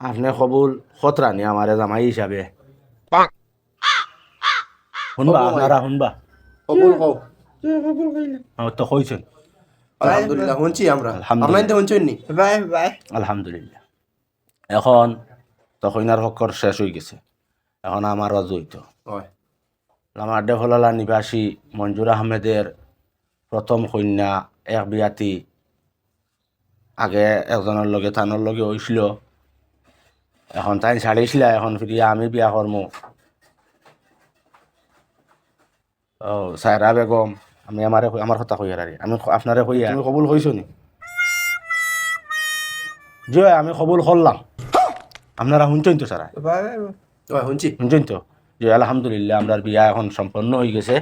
আপনি কবুল খতরানি আমার জামাই হিসাবে। শুনবা। আপনারা শুনবা কবুল কও। আমার তো কইছেন। আলহামদুলিল্লাহ শুনছি আমরা। আলহামদুলিল্লাহ। আপনার তো শুনছেন নি? Bye bye. আলহামদুলিল্লাহ। এখন তখনার হকর শেষ হয়ে গেছে। এখন আমার অজৈত হয়। আমার ডেফলালা নিবাসী মঞ্জুর আহমেদের প্রথম কন্যা এক বিয়াতি আগে একজনের লগে থানোর লগে হয়েছিল এখন তাই ছাড়িছিল এখন ফিরিয়া আমি বিয়া করম ও সায়রা বেগম আমি আমারে আমার কথা কই আর আমি আপনারে কই আমি কবুল কইছো নি? জয় আমি কবুল করলাম আপনারা শুনছেন তো সারা শুনছি। শুনছেন তো? যে আলহামদুলিল্লাহ আমরা বিয়া এখন সম্পন্ন হয়ে গেছে।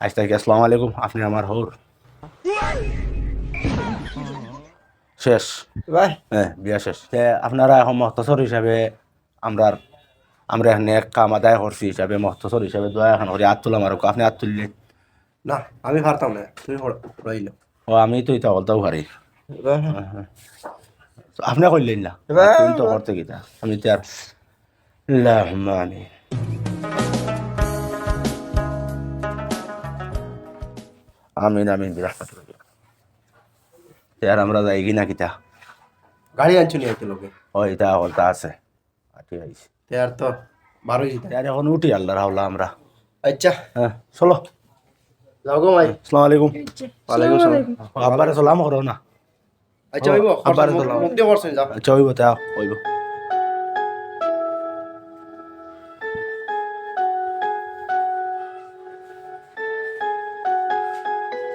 আজ থেকে আসসালামু আলাইকুম। আপনি আমার হর শেষ। হ্যাঁ বিয়া শেষ। আপনারা এখন মহতসর হিসাবে আমরা আমরা এখানে এক কাম আদায় করছি হিসাবে মহতসর হিসাবে দয়া এখন করে। আত তুলাম আর আপনি আত তুললেন না আমি পারতাম না। তুমি রইল। ও আমি তো এটা বলতেও পারি বাই তো আপনি করলেন না? তুমি তো করতে গিতা। আমি তো আর আমিন। আমিন বিরাহমাতিকা আর আমরা যাই কিনা কিতা। গাড়ি আনছো নি এত লোকে ও এটা হলতা আছে। আটি আইছি তে আর তো বারোই আর এখন উঠি আল্লাহ রাহুলা আমরা। আচ্ছা। হ্যাঁ চলো। যাও গো ভাই। আসসালামু আলাইকুম। ওয়ালাইকুম সালাম আব্বারে সালাম করো না। আচ্ছা হইব। আবার তোলাও। মুখ দিয়ে করছেন যাও। আচ্ছা হইব তা হইব।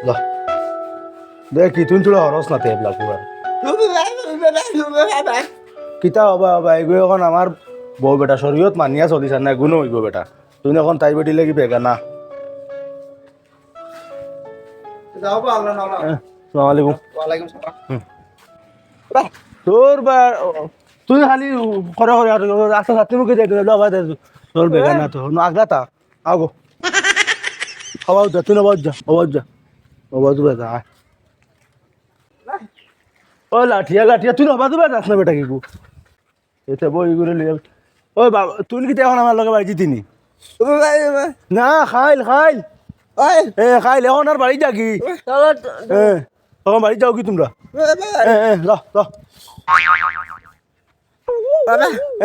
লা। দেখি তুই তুলা হরস না তেবলা কুয়ার কিতা হবা হবা এগুলো এখন আমার বউ বেটা শরীয়ত মানিয়া চলিস না গুণ হইব বেটা? তুই এখন তাই বেটি লাগি বেগা না? যাও গো আল্লাহ নাম আসসালামু আলাইকুম। ওয়ালাইকুম সালাম। তোর বা তুই খালি করে করে আর রাস্তা সাথে মুখে যাই তোর তোর বেগার না তো না আগলা তা আগো। আওয়াজ যা তুই আওয়াজ যা আওয়াজ যা আওয়াজ বেদা ও লাঠিয়া লাঠিয়া, তুই আওয়াজ বেদা না বেটা কি? গু এতে বই করে লিয়ে ওই বাবা, তুই কি এখন আমার লগে বাড়ি জিতিনি না, খাইল খাইল। এ, খাইল, এখন আর বাড়ি যা কি চলো এ তখন বাড়ি যাও কি তোমরা?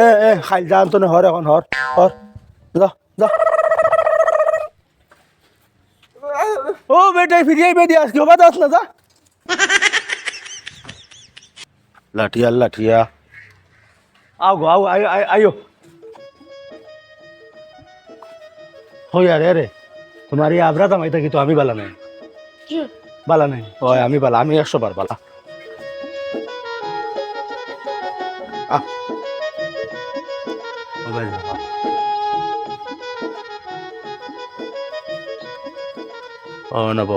এ এ খাইল যাম তো হর এখন, হর হর। যা যা ও বেটাই, ফিরিয়ে বেদি আজকে হবা দাস না, যা। লাঠিয়া লাঠিয়া আও গো আও আয়ো আয়ো হই আরে আরে তোমার এই আবরা দামাই থাকি তো আমি বালা নাই বালা নাই ওই আমি বালা আমি একশো বার বালা ও নব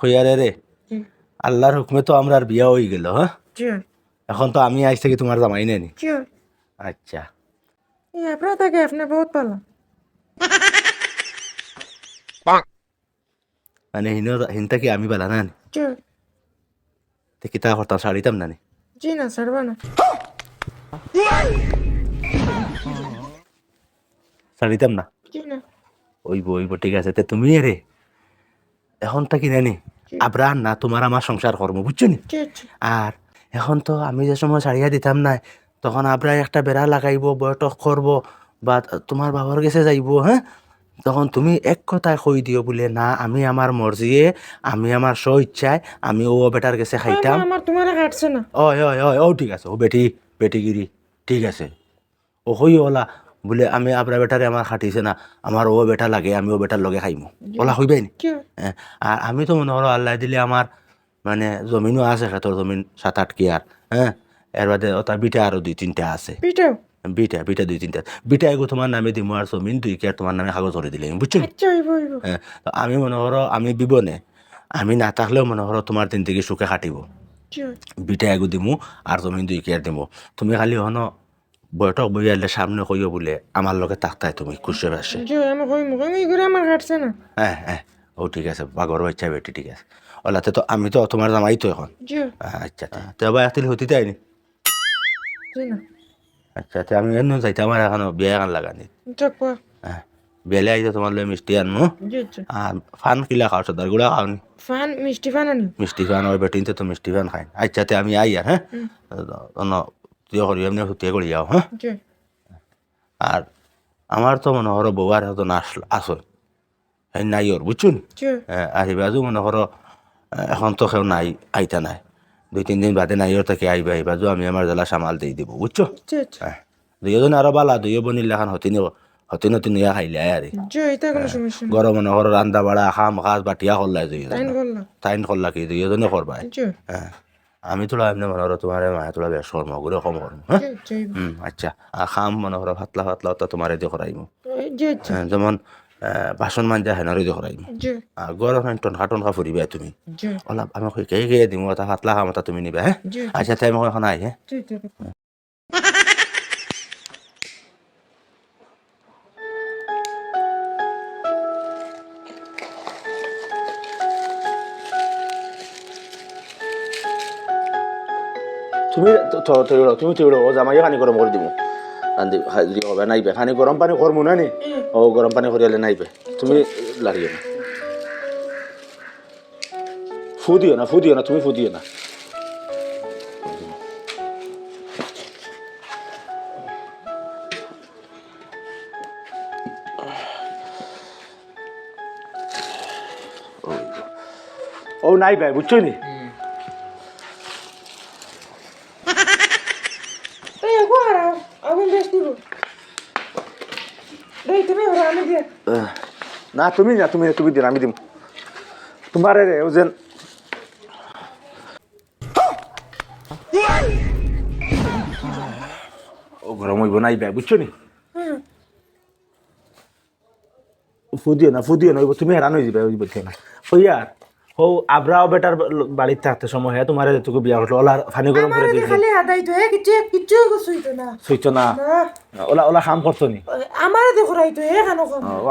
হইয়ারে রে আল্লাহর হুকমে তো আমরা আর বিয়া হয়ে গেল হ্যাঁ? এখন তো আমি আজ থেকে তোমার জামাই নেনি আচ্ছা। আপনার থাকে আপনি বহুত ভালো। মানে হিন হিনটা কি আমি বালা না তে কিতা হরতাম শাড়িতাম না জি না সারবা না শাড়িতাম না? ওইব ওইব ঠিক আছে। তে তুমি রে। এখন তা কি নানি আবরা না তোমার আমার সংসার কর্ম বুঝছ নি? আর এখন তো আমি যে সময় ছাড়িয়া দিতাম না তখন আবরা একটা বেড়া লাগাইব বয়টক করব বা তোমার বাবার কাছে যাইব হ্যাঁ তখন তুমি এক কথায় কই দিও বলে না আমি আমার মর্জিয়ে আমি আমার স্ব ইচ্ছায় আমি ও বেটার কাছে খাইতাম। আমার তোমার কাটছে না। ওই ওই ওই ও ঠিক আছে ও বেটি বেটিগিরি ঠিক আছে। ও হই ওলা বলে আমি আপনার বেটারে আমার খাটিছে না আমার ও বেটা লাগে আমি ও বেটার লগে খাইমু। ওলা হইবে নি? কি হ্যাঁ, আর আমি তো মনে করো আল্লাহ দিলে আমার মানে জমিনও আছে খেতর জমিন সাত আট কেয়ার হ্যাঁ এর বাদে ওটা বিটা আরও দুই তিনটা আছে। বিটা বিটা দুই তিনটা। বিটা এগো তোমার নামে দিমু আর জমিন দুই কেয়ার তোমার নামে কাগজ ধরে দিলে। বুঝছ? আচ্ছা হ্যাঁ আমি মনে করো আমি বিবনে আমি না থাকলেও মনে করো তোমার দিন থেকে সুখে কাটিব। জি বিটা এগু দিমু আর জমিন দুই কেয়ার দিমু। তুমি খালি হন বৈঠক বই আইলে সামনে কইও বলে আমার লগে তাকতাই তুমি খুশি আমার না। হ্যাঁ হ্যাঁ। ও ঠিক আছে বাগর বাচ্চা বেটি ঠিক আছে। ওলাতে তো আমি তো তোমার জামাই তো এখন। আচ্ছা তো এবার একদিন হতে না? আচ্ছা আচ্ছা আমি এমন চাইতে আমার এখন বিয়ে এখন লাগানি হ্যাঁ বেলে আইতে তোমার লই মিষ্টি আনমু। আর ফান কিলা খাও সদারগুলা খাওনি ফান মিষ্টি ফান আনি। মিষ্টি ফান ওই বেটিনতে তো মিষ্টি ফান খাই আচ্ছা তে আমি আই আর হ্যাঁ? তুই করি এমনি হুতিয়ে করি যাও হ্যাঁ আর আমার তো মনে হরো বউ আর হয়তো নাচ আসল এই নাই ওর বুঝছুন আহিবাজু মনে আহ, এখন তো কেউ নাই আইতা নাই। দুই তিন দিন বাদে নাই ওর থেকে আইবা আহিবাজু আমি আমার জেলা সামাল দিয়ে দিব বুঝছ দুইজন আরও বালা দুইও বনিলে এখন হতিনি হতি নতুন ইয়া খাইলে আর গরম মনে করো রান্দা বাড়া খাম খাস বাটিয়া করলাই দুইজন করলাম করলা কি দুইজনে করবাই হ্যাঁ আমি তোলা এমনি মনে করো তোমার মায়া তোলা বেশ শর্ম করে কম করম হ্যাঁ? আচ্ছা আর খাম মনে করো ফাতলা ফাতলা তো তোমার এদিকে করাইমু। হ্যাঁ, যেমন বাসন বাসন মাঞ্জা হেনার করাইমু। আর গরম টন হাটন খা ফুরিবে তুমি। অলপ আমি কৈ কে কে দিম এটা ফাতলা খাম এটা তুমি নিবা হ্যাঁ? আচ্ছা তাই মই এখন আই হ্যাঁ? তুমি তৈরি তুমি তৈরি ও জামাই খানি গরম করে দিব। রান্ধি যদি হবে নাইবে খানি গরম পানি করমু না? নি ও গরম পানি করিয়ালে নাইবে তুমি লাগিয়ে না ফু দিও না ফু দিও না তুমি ফু দিও না। ও নাই ভাই বুঝছ নি? না তুমি না তুমি তুমি দিন আমি দিম। তোমার রে ও যেন ও গরম হইব না আইবা বুঝছ নি? ফুদিও না ফুদিও না তুমি হেরান হয়ে যাবে ওই বলছে না। হইয়ার হো আবরাও বেটার বাড়িতে থাকতে সময় হ্যাঁ তোমার তোকে বিয়া করল ওলা ফানি গরম করে দিয়েছে খালি আদাই তো কিছু কিছু না। সইতো না। ওলা ওলা কাম করতো নি আমার দেখো রাই তো এ কেন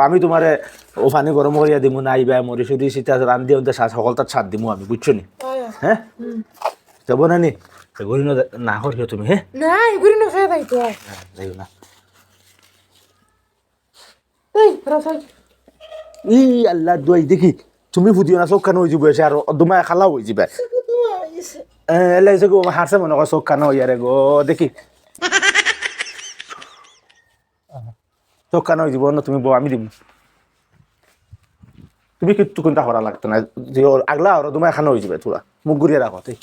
আমি তোমারে ও পানি গরম করিয়া দিমু না আইবা মরি সুরি সিটা রান দিয়ে সকল তার ছাদ দিমু আমি বুঝছ নি হ্যাঁ যাব না? নি এগুলি না করিও তুমি হ্যাঁ না এগুলি না তো যাইও না। এই রাসাই ই আল্লাহ দুয়াই দেখি। তুমি ফুদিও না চোখ কানো হয়ে যাবে আর দুমায় খালা হয়ে যাবে। এলে যে হারছে মনে কর চোখ কানো হইয়া রে গো, দেখি। চোখ কানো হয়ে যাব না, তুমি বউ আমি দিব তুমি কিচ্ছু কোনটা করা লাগতো না যে আগলা আর দুমায় খানো হয়ে যাবে তোরা মুখ ঘুরিয়ে রাখো তুই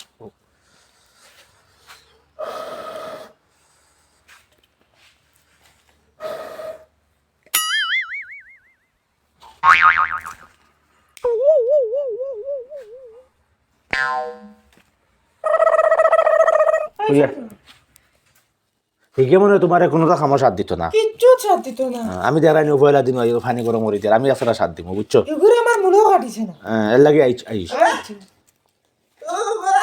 ঠিকই মনে হয় তোমার কোনোটা খামো সাথ দিত না। কিচ্ছু ছাড় দিত না। আমি দেখাই নি পয়লা দিন আইও ফানি গরম করি দিয়ার আমি আসলে সাথ দিব বুঝছ এগুলি আমার মনেও কাটিছে না। হ্যাঁ, এর লাগে আইস আইস Ube,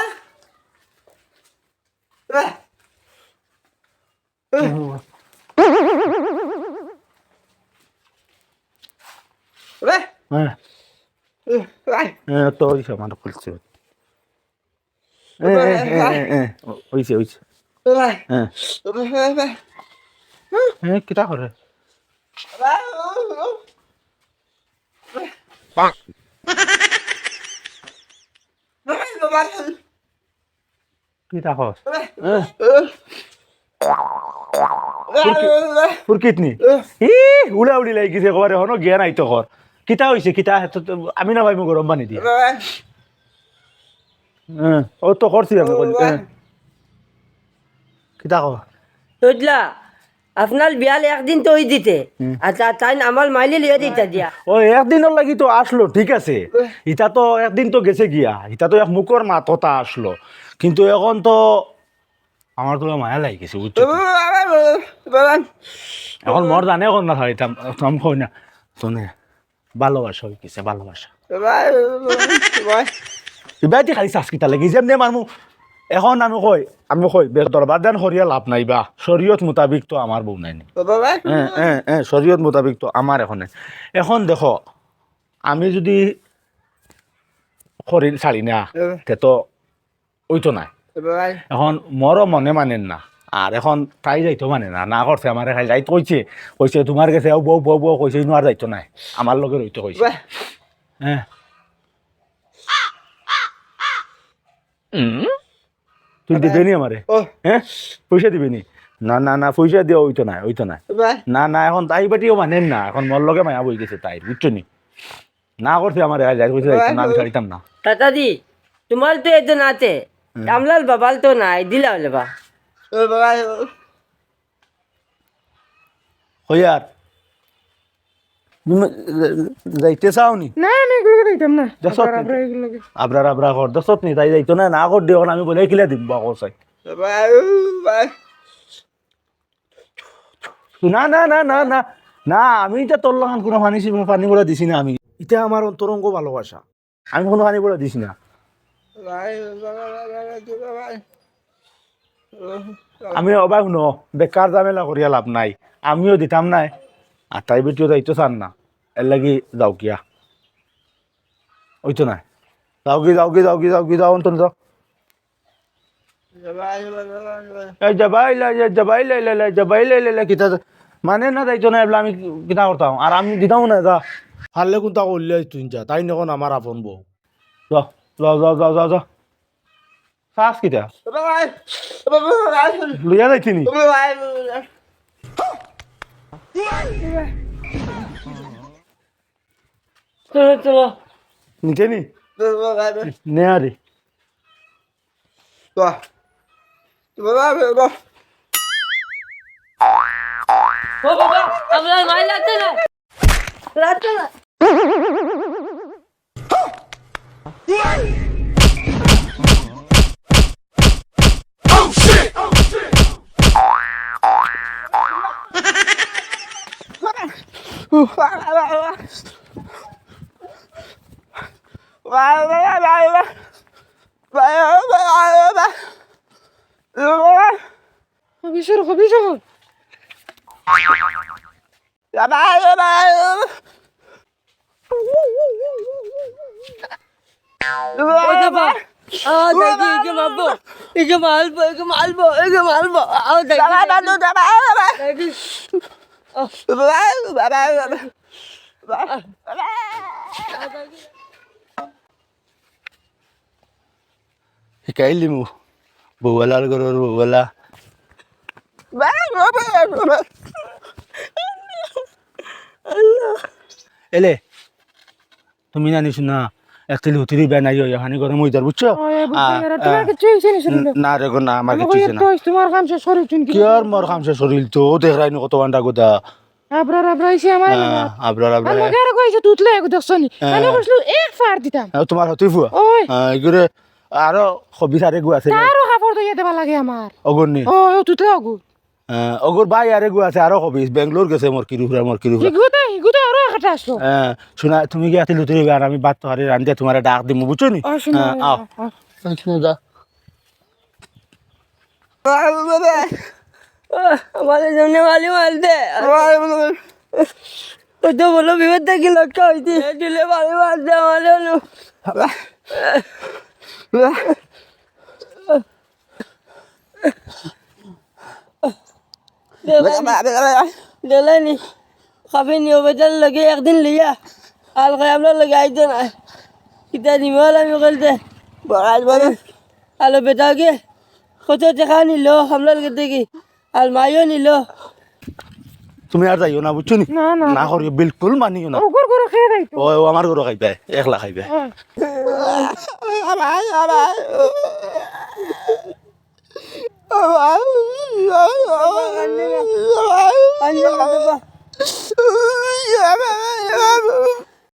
ube, তো হইছে আমার খুলছে। হইছে হইছে হ্যাঁ হ্যাঁ কিটা করে কিটা কর ফুরকিত নি ই উলা উলি লাগি গেছে কবারে হনো জ্ঞান আইতো কর কিটা হইছে কিটা আমি না ভাইমু গরম পানি দিয়া হ্যাঁ ও তো করছি আমি কইলি, হ্যাঁ। কিটা আপনার বিয়াল একদিন তো ওই দিতে আচ্ছা তাই আমার মাইলে লিয়ে দিতে দিয়া। ও একদিনের লাগি তো আসলো ঠিক আছে। ইটা তো একদিন তো গেছে গিয়া। ইটা তো এক মুখর মাততা আসলো কিন্তু এখন তো আমার তো মায়া লাগি গেছে বুঝছ এখন মোর জানে এখন না হয় আমি কই না শোনে ভালোবাসা হয়ে গেছে ভালোবাসা ইবাইতে খালি চাষকিটা লাগি যেমনে মারমু এখন আমি কই আমি কই বেশ দরবার দেন সরিয়া লাভ নাই বা শরীয়ত মোতাবিক তো আমার বউ নাই শরীয়ত মোতাবিক তো আমার এখনে এখন দেখো আমি যদি করি ছাড়ি না তে তো ওই তো নাই এখন মোরও মনে মানেন না আর এখন তাই যাইতো মানে না না করছে আমার খাই যাইত কইছে কইছে তোমার কাছে বউ বউ বউ কইছে ইনো আর যাইতো নাই আমার লগে রইতো কইছে হ্যাঁ তুই দিবে নি আমারে? হ্যাঁ? পয়সা দিবে নি? না না না পয়সা দিয়ে ওই তো নাই ওই তো ভাই না না এখন তাই বাটিও মানেন না এখন মোর লগে মায়া বই গেছে তাই বুঝছ নি? না করছে আমার না আমি ছাড়িতাম না। দাদাদি তোমার তো এজন আছে আমলাল বাবাল তো নাই দিলা হলে বা ও হই আর তুমি যাইতে চাও নি? না আমি এগুলো দিতাম না। আবার আবরার দশত নি তাই যাইতো না না দিও আমি বলে কিলা দিম বা কসাই না না না না না না আমি এটা তোর লাগান কোনো পানি পানি বলে দিছি না আমি। এটা আমার অন্তরঙ্গ ভালোবাসা। আমি কোনো পানি বলে দিছি না। আমি অবাক ন বেকার ঝামেলা করিয়া লাভ নাই। আমিও দিতাম নাই। আর তাই বেটিও যাইতো চান না। এর লাগি যাও কিয়া ওই তো নাই? যাও কি যাও কি যাও কি যাও কি যাও কিতা মানে না যাইতো না এবার আমি কিতা করতাম? আর আমি দিতাম না যা। হারলে কোনটা করলে তুই যা তাই নখন আমার আপন বউ যাও যাও যাও যাও যাও যাও। শ্বাস ভাই লইয়া যাইছি নি ভাই চলো চলো নিতে নি ভাই নে আরে বাহ বাহ বাহ ও বাবা আমলাল মাইল লাগছে না লাগছে না হবি শুরু হবি শুরু ও বাবা আ দেখি একে মারবো একে মারবো একে মারবো একে মারবো আ দেখি শিকাইলি মোক বৌৱালাৰ ঘৰৰ বৌৱালা এলে তুমি জানিস না একচুয়ালি হুতিরি বেয়া নাই এখানে ঘরে মই যার বুঝছ? নি রে না আমার কিছু না। তোমার কাম শেষ করে চুন কি? আর মোর খামছে শরীর তো দেখ রাইনি কত বান্ডা গোদা। আবরার আবরা হইছে আমার আবরার আবরার আমাকে আর কইছে তুতলে এক দেখছনি আমি কইছিল এক ফার দিতাম তোমার হতে ফুয়া ওই এগুলো আরও সবিস আরে গু আছে তারও কাপড় তো দেবা লাগে আমার অগরনি ও তুতলে আগু অগর ভাই আরে গু আছে আরও সবিস বেঙ্গলোর গেছে মোর কিরুফুরা মোর কিরুফুরা হিগুতে হিগুতে আঠাশো হ্যাঁ শোনা তুমি কি হাতে লুতুরি আর আমি বাদ হারে রান তোমার ডাক দিব বুঝছ নি? আও যা আমাদের জন্য ভালো মাল ওই তো বলো বিপদ থেকে লক্ষ্য হয়েছে দিলে ভালো মাল দে আমাদের হলো দেলানি। খাবে নিও বেটার লগে একদিন লইয়া আল খাই আপনার লগে আইতে না। কিতা নিম আমি কলতে মানে? আলো বেটাকে কত টাকা নিল আপনার লগে দেখি। আর মাইও নিল। তুমি আর যাইও না বুঝছ নি? না করিও বিলকুল মানিও না। ও আমার গরু খাইবে একলা খাইবে আমার 呜呜呜呜呜呜